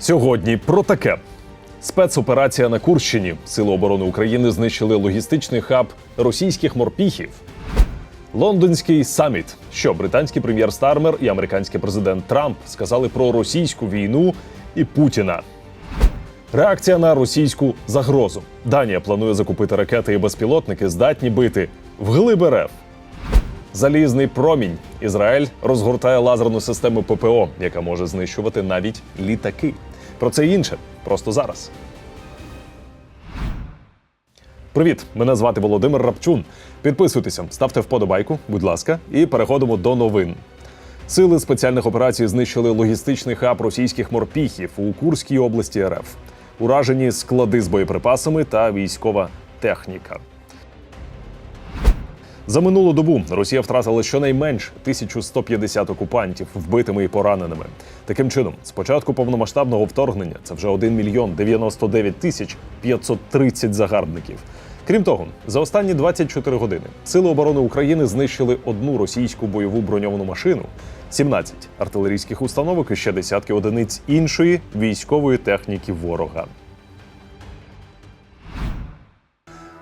Сьогодні про таке. Спецоперація на Курщині. Сили оборони України знищили логістичний хаб російських морпіхів. Лондонський саміт, що британський прем'єр Стармер і американський президент Трамп сказали про російську війну і Путіна. Реакція на російську загрозу. Данія планує закупити ракети і безпілотники, здатні бити вглиб РФ. Залізний промінь. Ізраїль розгортає лазерну систему ППО, яка може знищувати навіть літаки. Про це і інше просто зараз. Привіт! Мене звати Володимир Рапчун. Підписуйтеся, ставте вподобайку, будь ласка, і переходимо до новин. Сили спеціальних операцій знищили логістичний хаб російських морпіхів у Курській області РФ. Уражені склади з боєприпасами та військова техніка. За минулу добу Росія втратила щонайменш 1150 окупантів вбитими і пораненими. Таким чином, з початку повномасштабного вторгнення це вже 1 мільйон 99 тисяч 530 загарбників. Крім того, за останні 24 години Сили оборони України знищили одну російську бойову броньовану машину, 17 артилерійських установок і ще десятки одиниць іншої військової техніки ворога.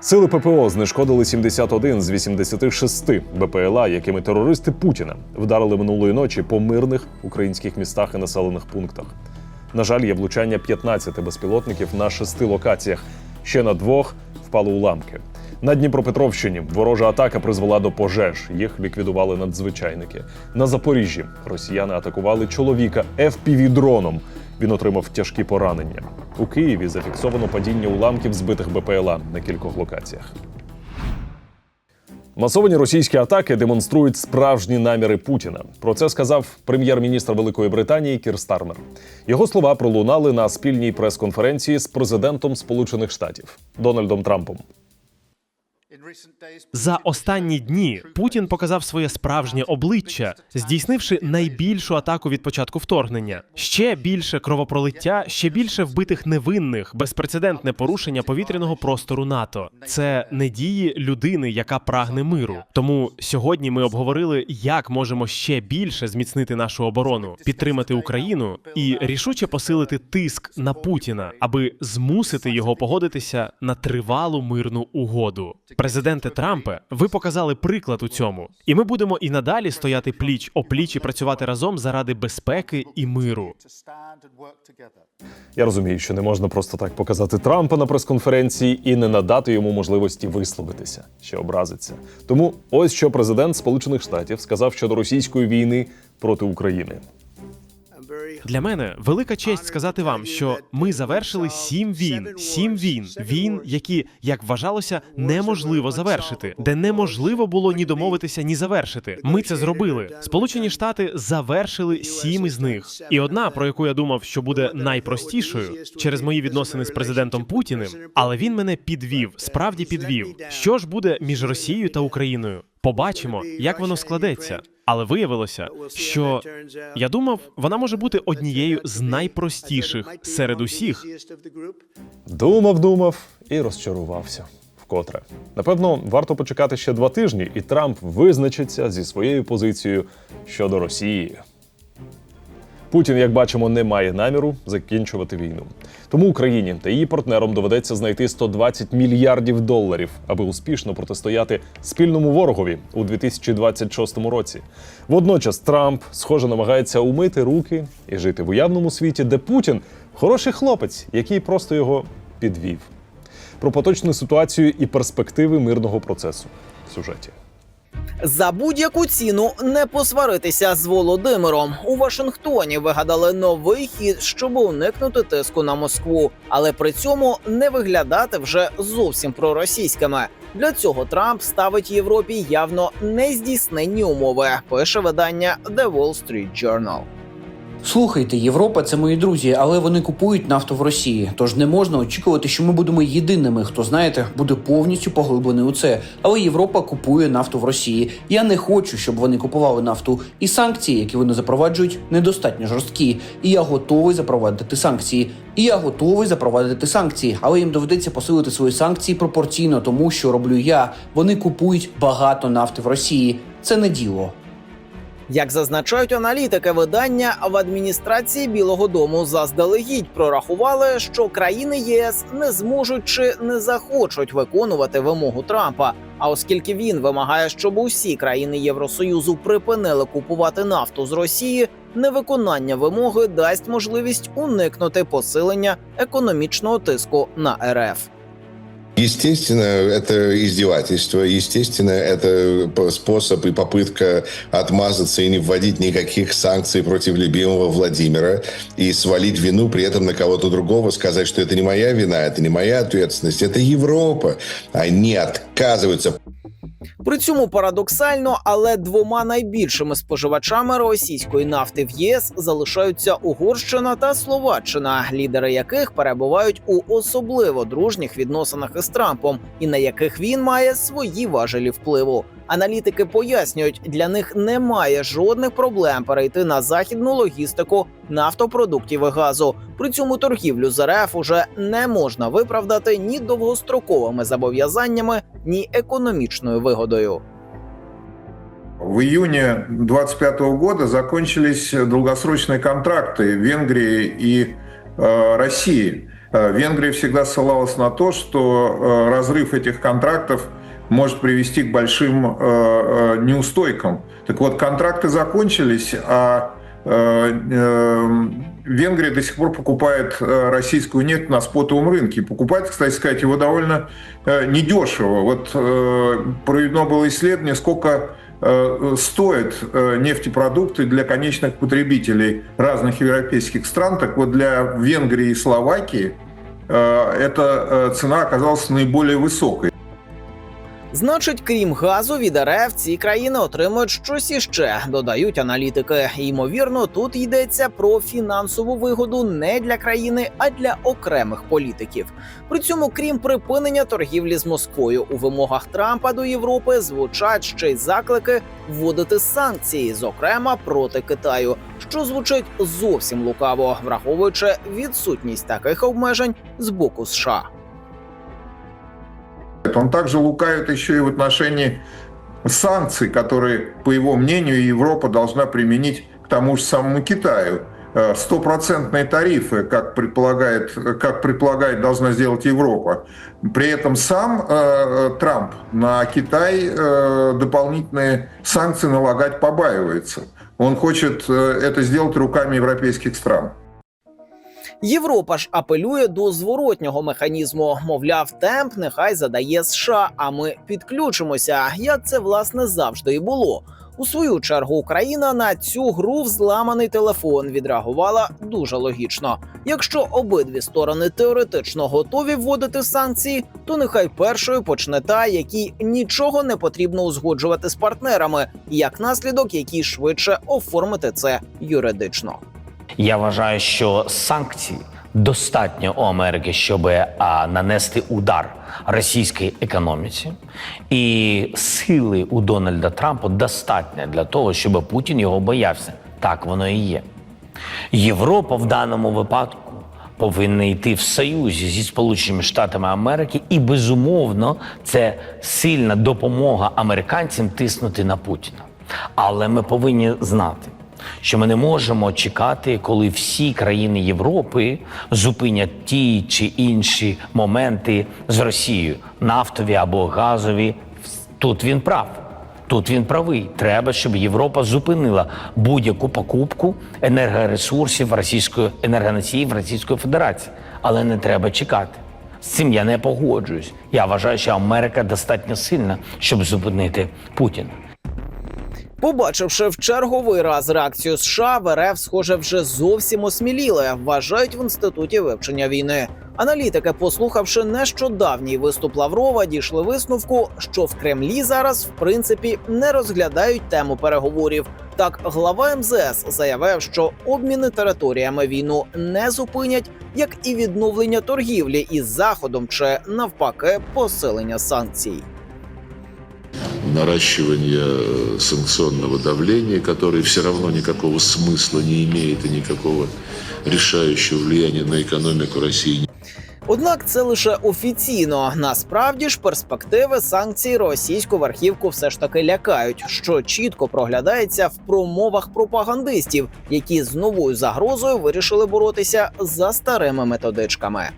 Сили ППО знешкодили 71 з 86 БПЛА, якими терористи Путіна вдарили минулої ночі по мирних українських містах і населених пунктах. На жаль, є влучання 15 безпілотників на шести локаціях. Ще на двох впали уламки. На Дніпропетровщині ворожа атака призвела до пожеж. Їх ліквідували надзвичайники. На Запоріжжі росіяни атакували чоловіка fpv дроном. Він отримав тяжкі поранення. У Києві зафіксовано падіння уламків збитих БПЛА на кількох локаціях. Масовані російські атаки демонструють справжні наміри Путіна. Про це сказав прем'єр-міністр Великої Британії Кір Стармер. Його слова пролунали на спільній прес-конференції з президентом Сполучених Штатів Дональдом Трампом. За останні дні Путін показав своє справжнє обличчя, здійснивши найбільшу атаку від початку вторгнення. Ще більше кровопролиття, ще більше вбитих невинних, безпрецедентне порушення повітряного простору НАТО. Це не дії людини, яка прагне миру. Тому сьогодні ми обговорили, як можемо ще більше зміцнити нашу оборону, підтримати Україну і рішуче посилити тиск на Путіна, аби змусити його погодитися на тривалу мирну угоду. Президенте Трампе, ви показали приклад у цьому, і ми будемо і надалі стояти пліч опліч і працювати разом заради безпеки і миру. Я розумію, що не можна просто так показати Трампа на прес-конференції і не надати йому можливості висловитися, ще образиться. Тому ось що президент Сполучених Штатів сказав щодо російської війни проти України. Для мене велика честь сказати вам, що ми завершили сім війн, сім війн, війн, які, як вважалося, неможливо завершити, де неможливо було ні домовитися, ні завершити. Ми це зробили. Сполучені Штати завершили сім із них. І одна, про яку я думав, що буде найпростішою через мої відносини з президентом Путіним, але він мене підвів, справді підвів. Що ж буде між Росією та Україною? Побачимо, як воно складеться. Але виявилося, що я думав, вона може бути однією з найпростіших серед усіх. Думав, думав і розчарувався. Вкотре. Напевно, варто почекати ще два тижні, і Трамп визначиться зі своєю позицією щодо Росії. Путін, як бачимо, не має наміру закінчувати війну. Тому Україні та її партнерам доведеться знайти 120 мільярдів доларів, аби успішно протистояти спільному ворогові у 2026 році. Водночас Трамп, схоже, намагається умити руки і жити в уявному світі, де Путін хороший хлопець, який просто його підвів. Про поточну ситуацію і перспективи мирного процесу в сюжеті. За будь-яку ціну не посваритися з Володимиром. У Вашингтоні вигадали новий хід, щоб уникнути тиску на Москву, але при цьому не виглядати вже зовсім проросійськими. Для цього Трамп ставить Європі явно нездійсненні умови. Пише видання The Wall Street Journal. Слухайте, Європа це мої друзі, але вони купують нафту в Росії. Тож не можна очікувати, що ми будемо єдиними, хто знаєте, буде повністю поглиблений у це. Але Європа купує нафту в Росії. Я не хочу, щоб вони купували нафту. І санкції, які вони запроваджують, недостатньо жорсткі. І я готовий запровадити санкції. І я готовий запровадити санкції, але їм доведеться посилити свої санкції пропорційно тому, що роблю я. Вони купують багато нафти в Росії. Це не діло. Як зазначають аналітики видання в адміністрації Білого Дому заздалегідь прорахували, що країни ЄС не зможуть чи не захочуть виконувати вимогу Трампа. А оскільки він вимагає, щоб усі країни Євросоюзу припинили купувати нафту з Росії, невиконання вимоги дасть можливість уникнути посилення економічного тиску на РФ. Естественно, это издевательство, естественно, это п- способ и попытка отмазаться и не вводить никаких санкций против любимого Владимира и свалить вину при этом на кого-то другого, сказать, что это не моя вина, это не моя ответственность, это Европа. Они отказываются При цьому парадоксально, але двома найбільшими споживачами російської нафти в ЄС залишаються Угорщина та Словаччина, лідери яких перебувають у особливо дружніх відносинах із Трампом, і на яких він має свої важелі впливу. Аналітики пояснюють, для них немає жодних проблем перейти на західну логістику нафтопродуктів і газу. При цьому торгівлю з РФ уже не можна виправдати ні довгостроковими зобов'язаннями, ні економічною вигодою. В июне 2025 года закончились долгосрочные контракты Венгрии и э, России. Э, Венгрия всегда ссылалась на то, что э, разрыв этих контрактов может привести к большим э, э, неустойкам. Так вот, контракты закончились, а э, э, Венгрия до сих пор покупает э, российскую нефть на спотовом рынке. Покупает, кстати сказать, его довольно э, недешево. Вот э, проведено было исследование, сколько э, стоят э, нефтепродукты для конечных потребителей разных европейских стран. Так вот, для Венгрии и Словакии э, эта э, цена оказалась наиболее высокой. Значить, крім газу від РФ, ці країни отримують щось іще, додають аналітики. Ймовірно, тут йдеться про фінансову вигоду не для країни, а для окремих політиків. При цьому, крім припинення торгівлі з Москвою, у вимогах Трампа до Європи звучать ще й заклики вводити санкції, зокрема проти Китаю, що звучить зовсім лукаво, враховуючи відсутність таких обмежень з боку США. Он также лукавит еще и в отношении санкций, которые, по его мнению, Европа должна применить к тому же самому Китаю. Э, Стопроцентные тарифы, как предполагает, как предполагает, должна сделать Европа. При этом сам э, Трамп на Китай э, дополнительные санкции налагать побаивается. Он хочет э, это сделать руками европейских стран. Європа ж апелює до зворотнього механізму. Мовляв, темп нехай задає США, а ми підключимося. Як це власне завжди і було. У свою чергу Україна на цю гру в зламаний телефон відреагувала дуже логічно. Якщо обидві сторони теоретично готові вводити санкції, то нехай першою почне та, якій нічого не потрібно узгоджувати з партнерами, як наслідок, якій швидше оформити це юридично. Я вважаю, що санкцій достатньо у Америки, щоб а, нанести удар російській економіці, і сили у Дональда Трампа достатньо для того, щоб Путін його боявся. Так воно і є. Європа в даному випадку повинна йти в союзі зі Сполученими Штатами Америки, і безумовно це сильна допомога американцям тиснути на Путіна. Але ми повинні знати, що ми не можемо чекати, коли всі країни Європи зупинять ті чи інші моменти з Росією, нафтові або газові. Тут він прав. Тут він правий. Треба, щоб Європа зупинила будь-яку покупку енергоресурсів російської енергоносіїв Російської Федерації. Але не треба чекати. З цим я не погоджуюсь. Я вважаю, що Америка достатньо сильна, щоб зупинити Путіна. Побачивши в черговий раз реакцію США, в РФ, схоже, вже зовсім осміліли, вважають в інституті вивчення війни. Аналітики, послухавши нещодавній виступ Лаврова, дійшли висновку, що в Кремлі зараз в принципі не розглядають тему переговорів. Так, глава МЗС заявив, що обміни територіями війну не зупинять, як і відновлення торгівлі із заходом чи навпаки посилення санкцій наращивание э, санкционного давления, которое все равно никакого смысла не имеет и никакого решающего влияния на экономику России Однак це лише офіційно. Насправді ж перспективи санкцій російську верхівку все ж таки лякають, що чітко проглядається в промовах пропагандистів, які з новою загрозою вирішили боротися за старими методичками.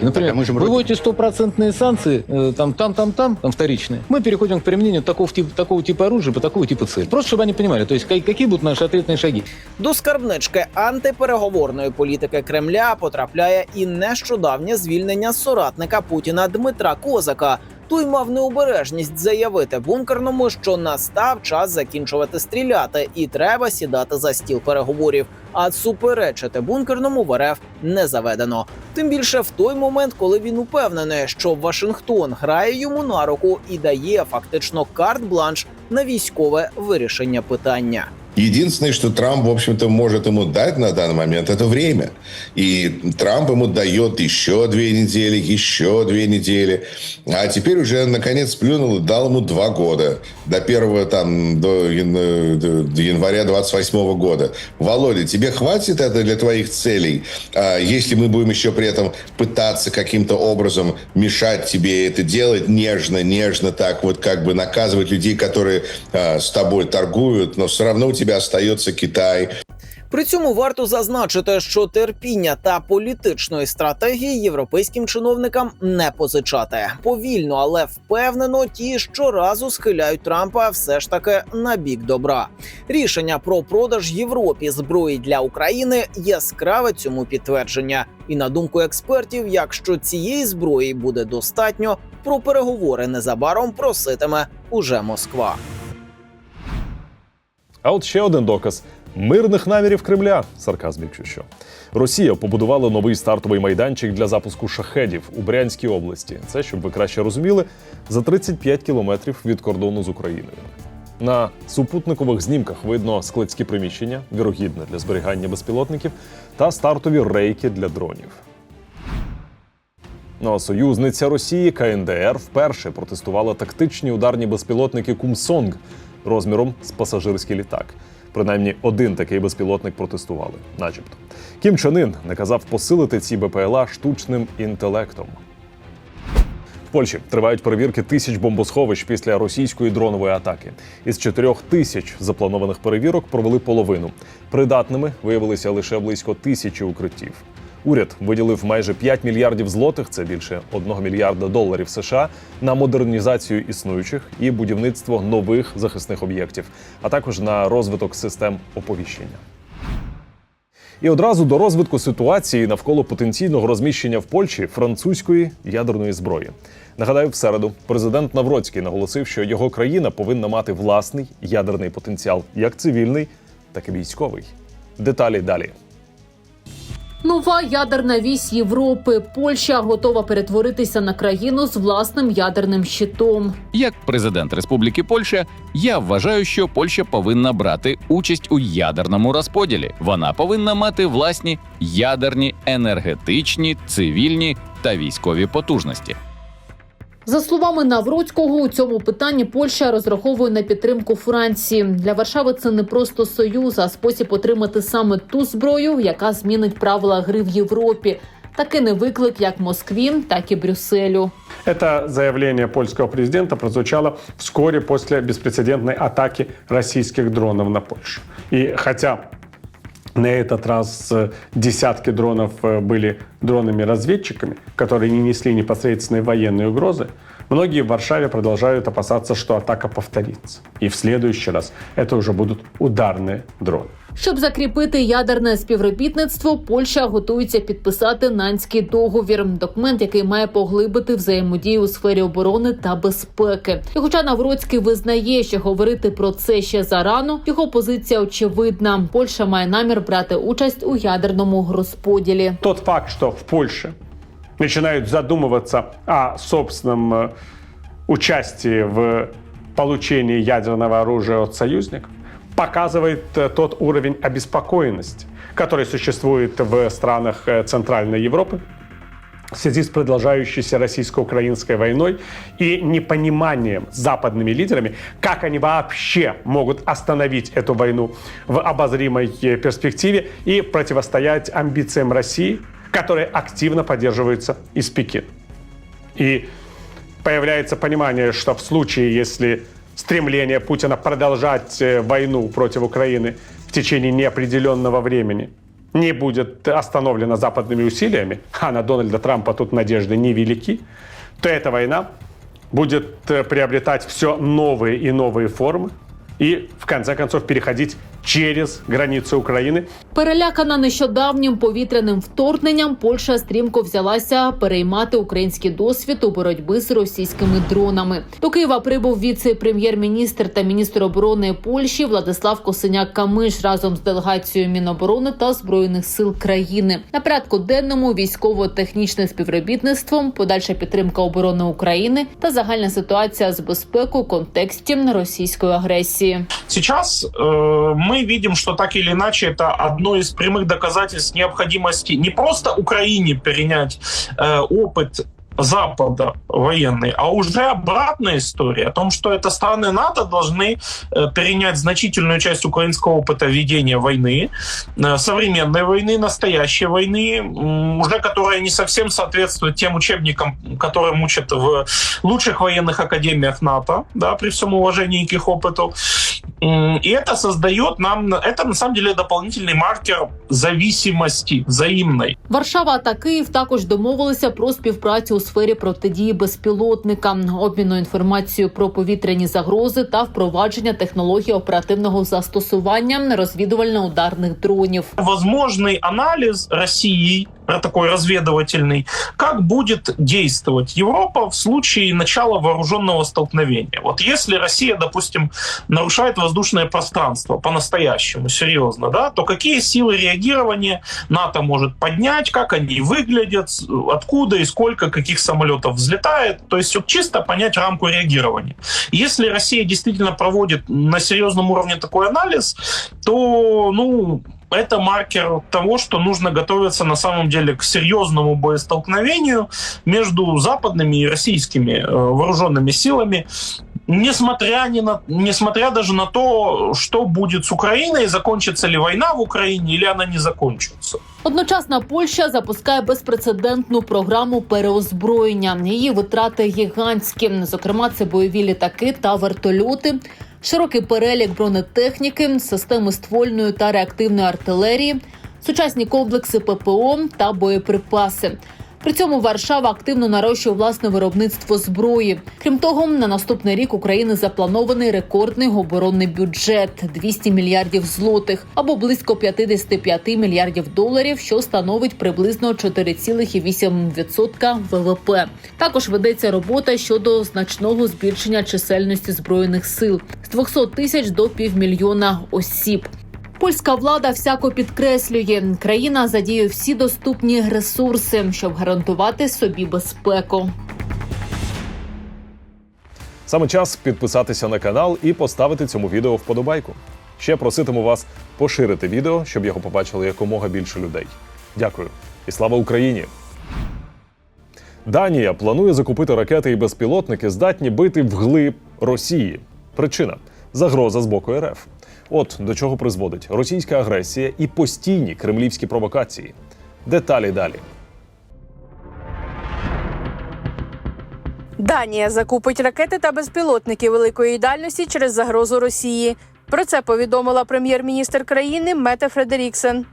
Например, мы же вы вводите стопроцентные санкции, э, там, там, там, там, там вторичные. Мы переходим к применению такого типа, такого типа оружия по такого типа цели. Просто чтобы они понимали, то есть ка- какие будут наши ответные шаги. До скарбнички антипереговорної політики Кремля потрапляє і нещодавнє звільнення соратника Путіна Дмитра Козака. той мав необережність заявити бункерному, що настав час закінчувати стріляти, і треба сідати за стіл переговорів. А суперечити бункерному в РФ не заведено. Тим більше в той момент, коли він упевнений, що Вашингтон грає йому на руку і дає фактично карт-бланш на військове вирішення питання. Единственное, что Трамп, в общем-то, может ему дать на данный момент, это время. И Трамп ему дает еще две недели, еще две недели. А теперь уже, наконец, плюнул и дал ему два года. До первого, там, до, ян- до- до января 28 года. Володя, тебе хватит это для твоих целей? А если мы будем еще при этом пытаться каким-то образом мешать тебе это делать нежно, нежно так вот как бы наказывать людей, которые а, с тобой торгуют, но все равно у тебя остается Китай, При цьому варто зазначити, що терпіння та політичної стратегії європейським чиновникам не позичати повільно, але впевнено, ті щоразу схиляють Трампа все ж таки на бік добра. Рішення про продаж Європі зброї для України яскраве цьому підтвердження. І на думку експертів, якщо цієї зброї буде достатньо, про переговори незабаром проситиме уже Москва. А от ще один доказ мирних намірів Кремля. Сарказм, якщо що. Росія побудувала новий стартовий майданчик для запуску шахедів у Брянській області. Це, щоб ви краще розуміли, за 35 кілометрів від кордону з Україною. На супутникових знімках видно складські приміщення, вірогідне для зберігання безпілотників, та стартові рейки для дронів. Ну а союзниця Росії КНДР вперше протестувала тактичні ударні безпілотники Кумсонг розміром з пасажирський літак. Принаймні один такий безпілотник протестували, начебто. Кім Чен Ін наказав посилити ці БПЛА штучним інтелектом. В Польщі тривають перевірки тисяч бомбосховищ після російської дронової атаки. Із чотирьох тисяч запланованих перевірок провели половину. Придатними виявилися лише близько тисячі укриттів. Уряд виділив майже 5 мільярдів злотих, це більше 1 мільярда доларів США, на модернізацію існуючих і будівництво нових захисних об'єктів, а також на розвиток систем оповіщення. І одразу до розвитку ситуації навколо потенційного розміщення в Польщі французької ядерної зброї. Нагадаю, в середу президент Навроцький наголосив, що його країна повинна мати власний ядерний потенціал, як цивільний, так і військовий. Деталі далі. Нова ядерна вісь Європи. Польща готова перетворитися на країну з власним ядерним щитом. Як президент Республіки Польща, я вважаю, що Польща повинна брати участь у ядерному розподілі. Вона повинна мати власні ядерні, енергетичні, цивільні та військові потужності. За словами Навроцького, у цьому питанні Польща розраховує на підтримку Франції. Для Варшави це не просто союз, а спосіб отримати саме ту зброю, яка змінить правила гри в Європі. Таки не виклик як Москві, так і Брюсселю. Это заявление польского президента прозвучало вскоре после беспрецедентной атаки российских дронов на Польшу. И хотя на этот раз э, десятки дронов э, были дронами-разведчиками, которые не несли непосредственной военной угрозы, многие в Варшаве продолжают опасаться, что атака повторится. И в следующий раз это уже будут ударные дроны. Щоб закріпити ядерне співробітництво, Польща готується підписати нанський договір. Документ, який має поглибити взаємодію у сфері оборони та безпеки. І хоча Навроцький визнає, що говорити про це ще зарано, його позиція очевидна. Польща має намір брати участь у ядерному розподілі. Тот факт, что в Польше начинают задумываться о собственном э, участии в получении ядерного оружия от союзников, показывает э, тот уровень обеспокоенности, который существует в странах э, Центральной Европы в связи с продолжающейся российско-украинской войной и непониманием западными лидерами, как они вообще могут остановить эту войну в обозримой перспективе и противостоять амбициям России которые активно поддерживаются из Пекина. И появляется понимание, что в случае, если стремление Путина продолжать э, войну против Украины в течение неопределенного времени не будет остановлено западными усилиями, а на Дональда Трампа тут надежды невелики, то эта война будет э, приобретать все новые и новые формы и, в конце концов, переходить через границы Украины Перелякана нещодавнім повітряним вторгненням, Польща стрімко взялася переймати український досвід у боротьбі з російськими дронами. До Києва прибув віце-прем'єр-міністр та міністр оборони Польщі Владислав Косиняк Камиш разом з делегацією Міноборони та збройних сил країни. На порядку денному військово-технічне співробітництво, подальша підтримка оборони України та загальна ситуація з безпекою у контексті російської агресії. Сейчас э, мы видим, что так или иначе это одно из прямых доказательств необходимости не просто Украине перенять э, опыт Запада военный, а уже обратная история о том, что это страны НАТО должны э, перенять значительную часть украинского опыта ведения войны, э, современной войны, настоящей войны, уже которая не совсем соответствует тем учебникам, которые учат в лучших военных академиях НАТО, да, при всем уважении к их опыту. М, И это создает нам, это на самом деле дополнительный маркер зависимости взаимной. Варшава та Київ також домовилися про співпрацю у сфері протидії безпілотникам, обміну інформацією про повітряні загрози та впровадження технологій оперативного застосування розвідувально-ударних дронів. Возможный анализ России э, такой разведывательный, как будет действовать Европа в случае начала вооруженного столкновения. Вот если Россия, допустим, нарушает воздушное пространство по-настоящему, серьезно, да, то какие силы реагирования НАТО может поднять, как они выглядят, откуда и сколько каких самолетов взлетает, то есть вот чисто понять рамку реагирования. Если Россия действительно проводит на серьезном уровне такой анализ, то, ну, это маркер того, что нужно готовиться на самом деле к серьезному боестолкновению между западными и российскими э, вооруженными силами, несмотря, ни на, несмотря даже на то, что будет с Украиной, закончится ли война в Украине или она не закончится. Одночасно Польща запускає безпрецедентну програму переозброєння. Її витрати гігантські. Зокрема, це бойові літаки та вертольоти, широкий перелік бронетехніки, системи ствольної та реактивної артилерії, сучасні комплекси ППО та боєприпаси. При цьому Варшава активно нарощує власне виробництво зброї. Крім того, на наступний рік України запланований рекордний оборонний бюджет 200 мільярдів злотих або близько 55 мільярдів доларів, що становить приблизно 4,8% ВВП. Також ведеться робота щодо значного збільшення чисельності збройних сил з 200 тисяч до півмільйона осіб. Польська влада всяко підкреслює, країна задіює всі доступні ресурси, щоб гарантувати собі безпеку. Саме час підписатися на канал і поставити цьому відео вподобайку. Ще проситиму вас поширити відео, щоб його побачили якомога більше людей. Дякую і слава Україні! Данія планує закупити ракети і безпілотники, здатні бити вглиб Росії. Причина загроза з боку РФ. От до чого призводить російська агресія і постійні кремлівські провокації. Деталі далі. Данія закупить ракети та безпілотники великої дальності через загрозу Росії. Про це повідомила прем'єр-міністр країни Мете Фредеріксен.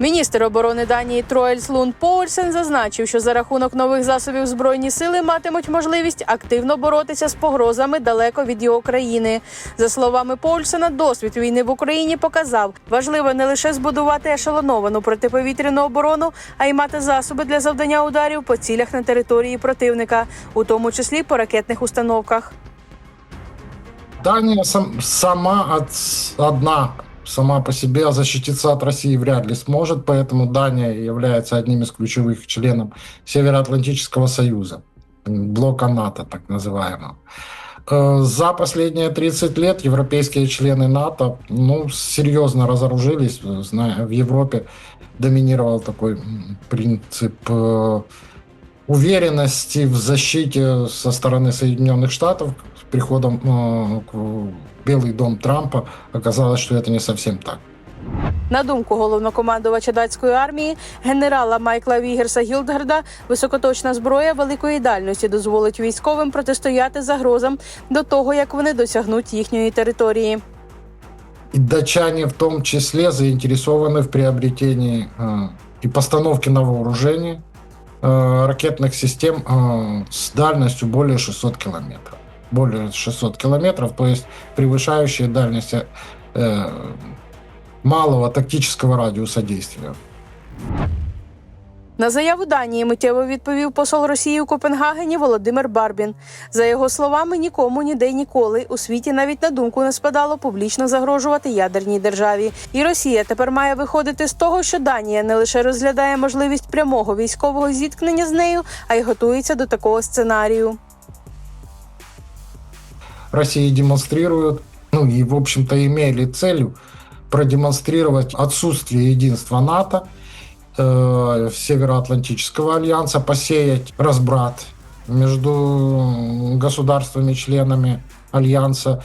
Міністр оборони Данії Троельс Лунд Поульсен зазначив, що за рахунок нових засобів збройні сили матимуть можливість активно боротися з погрозами далеко від його країни. За словами Поульсена, досвід війни в Україні показав, важливо не лише збудувати ешелоновану протиповітряну оборону, а й мати засоби для завдання ударів по цілях на території противника, у тому числі по ракетних установках. Дания сам- сама одна сама по себе защититься от России вряд ли сможет, поэтому Дания является одним из ключевых членов Североатлантического союза, блока НАТО так называемого. Э, За последние 30 лет европейские члены НАТО ну, серьезно разоружились. Зна- В Европе доминировал такой принцип э, уверенности в защите со стороны Соединенных Штатов с приходом э, Белый дом Трампа оказалось, что это не совсем так. На думку головнокомандувача датської армії генерала Майкла Вігерса Гілдгарда, високоточна зброя великої дальності дозволить військовим протистояти загрозам до того, як вони досягнуть їхньої території. И датчане в том числе заинтересованы в приобретении э, и постановке на вооружение э, ракетных систем э, с дальностью более 600 километров. Более 600 километров, то есть превышающие дальность э, малого тактического радиуса действия. На заяву Данії миттєво відповів посол Росії у Копенгагені Володимир Барбін. За його словами, нікому ніде й ніколи у світі навіть на думку не спадало публічно загрожувати ядерній державі. І Росія тепер має виходити з того, що Данія не лише розглядає можливість прямого військового зіткнення з нею, а й готується до такого сценарію. Россия демонстрирует, ну и, в общем-то, имели целью продемонстрировать отсутствие единства НАТО, э, Североатлантического альянса, посеять разбрат между государствами-членами альянса,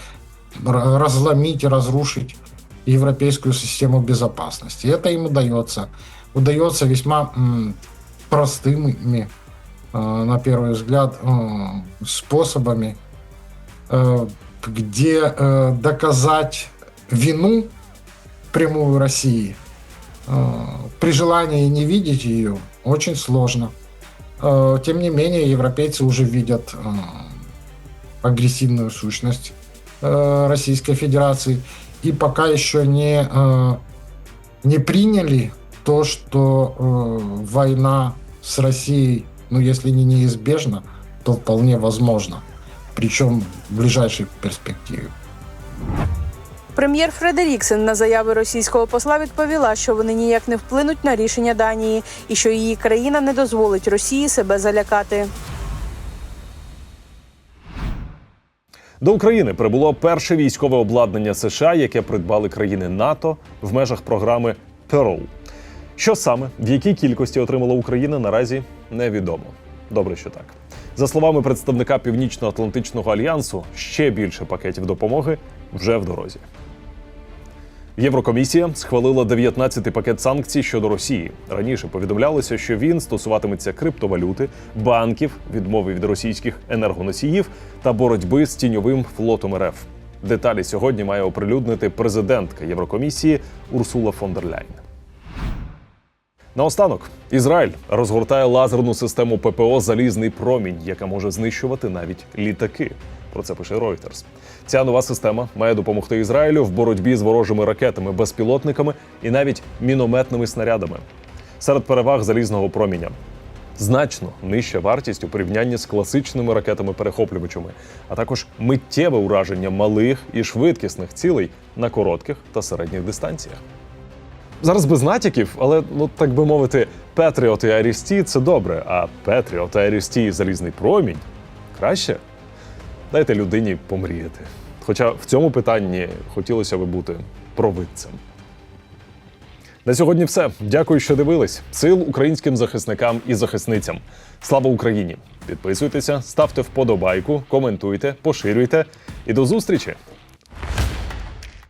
разломить и разрушить европейскую систему безопасности. Это им удается. Удается весьма простыми, э, на первый взгляд, э, способами где э, доказать вину прямую России э, при желании не видеть ее очень сложно. Э, Тем не менее, европейцы уже видят э, агрессивную сущность э, Российской Федерации и пока еще не, э, не приняли то, что э, война с Россией, ну если не неизбежна, то вполне возможно причем в ближайшей перспективе. Прем'єр Фредеріксен на заяви російського посла відповіла, що вони ніяк не вплинуть на рішення Данії і що її країна не дозволить Росії себе залякати. До України прибуло перше військове обладнання США, яке придбали країни НАТО в межах програми Pearl. Що саме в якій кількості отримала Україна, наразі невідомо. Добре, що так. За словами представника Північно-Атлантичного альянсу, ще більше пакетів допомоги вже в дорозі. Єврокомісія схвалила 19-й пакет санкцій щодо Росії. Раніше повідомлялося, що він стосуватиметься криптовалюти, банків, відмови від російських енергоносіїв та боротьби з тіньовим флотом РФ. Деталі сьогодні має оприлюднити президентка Єврокомісії Урсула фон дер Ляйн. Наостанок Ізраїль розгортає лазерну систему ППО Залізний промінь, яка може знищувати навіть літаки. Про це пише Reuters. Ця нова система має допомогти Ізраїлю в боротьбі з ворожими ракетами, безпілотниками і навіть мінометними снарядами. Серед переваг залізного проміння значно нижча вартість у порівнянні з класичними ракетами-перехоплювачами, а також миттєве ураження малих і швидкісних цілей на коротких та середніх дистанціях. Зараз без натяків, але ну так би мовити, Петріот і Арісті це добре, а Петріот і Арісті і залізний промінь краще. Дайте людині помріяти. Хоча в цьому питанні хотілося би бути провидцем. На сьогодні все. Дякую, що дивились. Сил українським захисникам і захисницям. Слава Україні! Підписуйтеся, ставте вподобайку, коментуйте, поширюйте і до зустрічі!